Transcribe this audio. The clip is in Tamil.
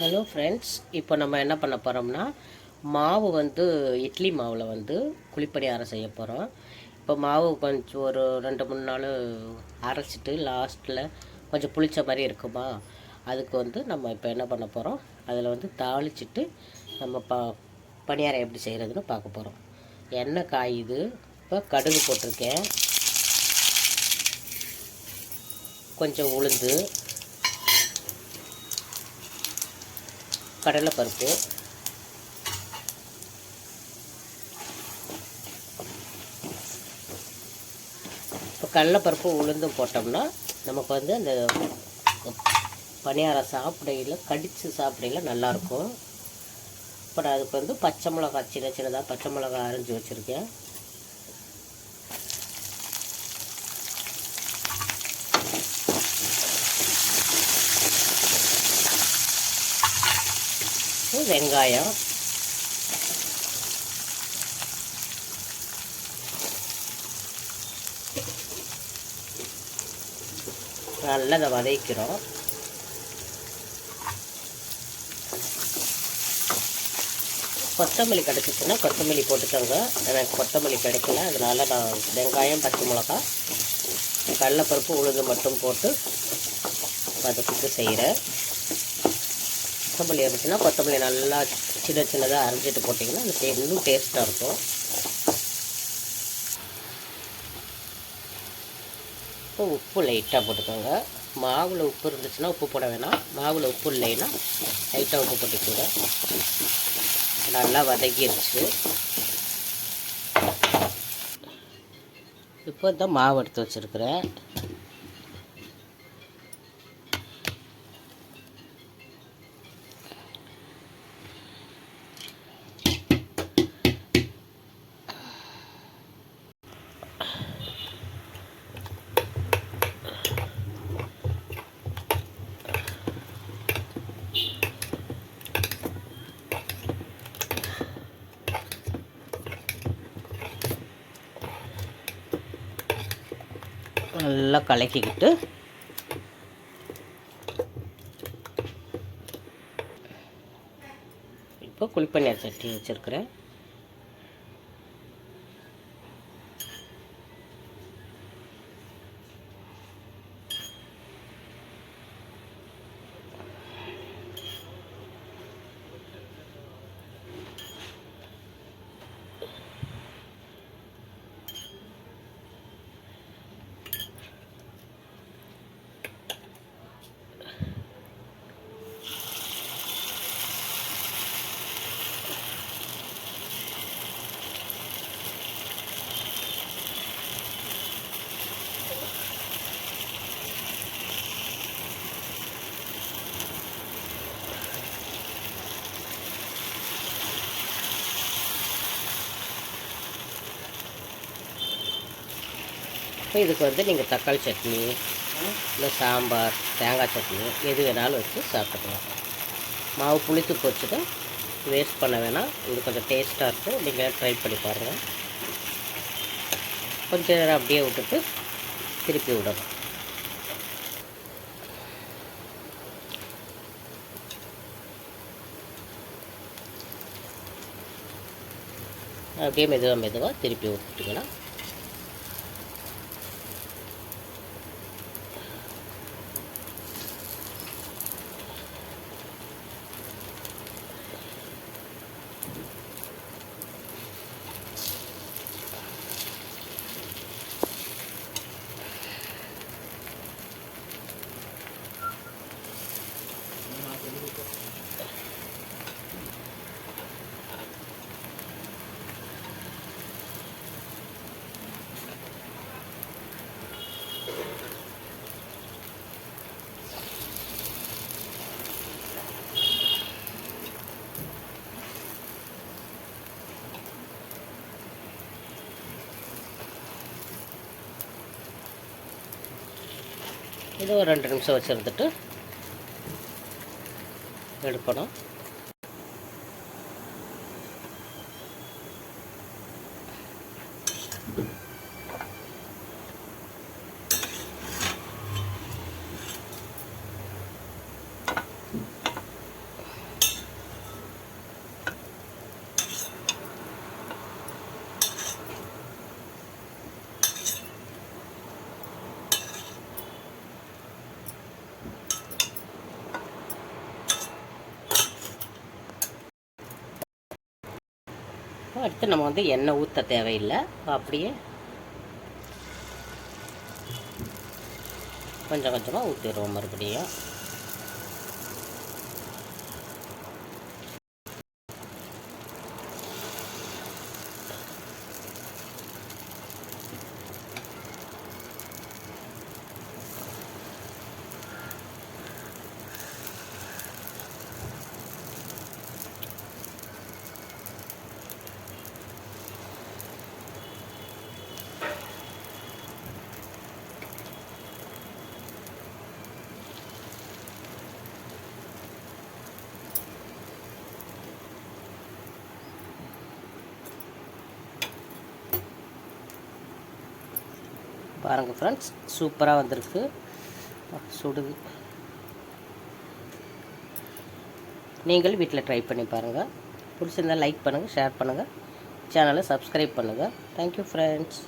ஹலோ ஃப்ரெண்ட்ஸ் இப்போ நம்ம என்ன பண்ண போகிறோம்னா மாவு வந்து இட்லி மாவில் வந்து குழிப்பணியாரம் செய்ய போகிறோம் இப்போ மாவு கொஞ்சம் ஒரு ரெண்டு மூணு நாள் அரைச்சிட்டு லாஸ்ட்டில் கொஞ்சம் புளிச்ச மாதிரி இருக்குமா? அதுக்கு வந்து நம்ம இப்போ என்ன பண்ண போகிறோம் அதில் வந்து தாளிச்சிட்டு நம்ம ப பணியாரம் எப்படி செய்கிறதுன்னு பார்க்க போகிறோம் எண்ணெய் காயுது. இப்போ கடுகு போட்டிருக்கேன். கொஞ்சம் உளுந்து. கடலைப்பருப்பு. இப்போ கடலைப்பருப்பு உளுந்தும் போட்டோம்னா நமக்கு வந்து அந்த பணியாரம் சாப்பிடையில் கடித்து சாப்பிடையில நல்லாயிருக்கும். இப்போ அதுக்கு வந்து பச்சை மிளகா சின்ன சின்னதாக பச்சை மிளகா அரைஞ்சி வச்சுருக்கேன். வெங்காயம். நல்லா அதை வதக்கிறோம். கொத்தமல்லி கிடச்சிச்சுன்னா கொத்தமல்லி போட்டுக்கோங்க. எனக்கு கொத்தமல்லி கிடைக்கல. அதனால் நான் வெங்காயம் பச்சை மிளகா கடலைப்பருப்பு உளுந்து மட்டும் போட்டு வதக்கிட்டு செய்கிறேன் கொத்தமல்லி இருந்துச்சுன்னா கொத்தமல்லி நல்லா சின்ன சின்னதாக அரைஞ்சிட்டு போட்டிங்கன்னா அந்த டே இன்னும் டேஸ்ட்டாக இருக்கும். இப்போ உப்பு லைட்டாக போட்டுக்கோங்க. மாவில் உப்பு இருந்துச்சுன்னா உப்பு போட வேணாம். மாவில் உப்பு இல்லைன்னா லைட்டாக உப்பு போட்டுக்கோங்க. நல்லா வதக்கிடுச்சு இப்போ தான் மாவு எடுத்து வச்சுருக்குறேன். நல்லா கலக்கிக்கிட்டு இப்போ குழிப்பணியார் சட்டி வச்சுருக்கிறேன். இதுக்கு வந்து நீங்கள் தக்காளி சட்னி இல்லை சாம்பார் தேங்காய் சட்னி எது வேணாலும் வச்சு சாப்பிட்டுக்கலாம். மாவு புளித்து போச்சுட்டு வேஸ்ட் பண்ண வேணாம். இது கொஞ்சம் டேஸ்ட்டாக இருக்கும். நீங்கள் ட்ரை பண்ணி பாருங்கள் கொஞ்சம் நேரம் அப்படியே விட்டுட்டு திருப்பி விடணும். அப்படியே மெதுவாக மெதுவாக திருப்பி விட்டுட்டிங்கன்னா இது ஒரு ரெண்டு நிமிஷம் வச்சுருந்துட்டு எடுக்கணும். அடுத்து நம்ம வந்து எண்ணெய் ஊற்ற தேவையில்லை. அப்படியே கொஞ்சம் கொஞ்சமாக ஊற்றிடுவோம் மறுபடியும். பாருங்கள் ஃப்ரெண்ட்ஸ் சூப்பராக வந்திருக்கு. சுடுது. நீங்கள் வீட்டில் ட்ரை பண்ணி பாருங்கள் பிடிச்சிருந்தால் லைக் பண்ணுங்கள் ஷேர் பண்ணுங்கள் சேனலை சப்ஸ்கிரைப் பண்ணுங்கள் தேங்க்யூ ஃப்ரெண்ட்ஸ்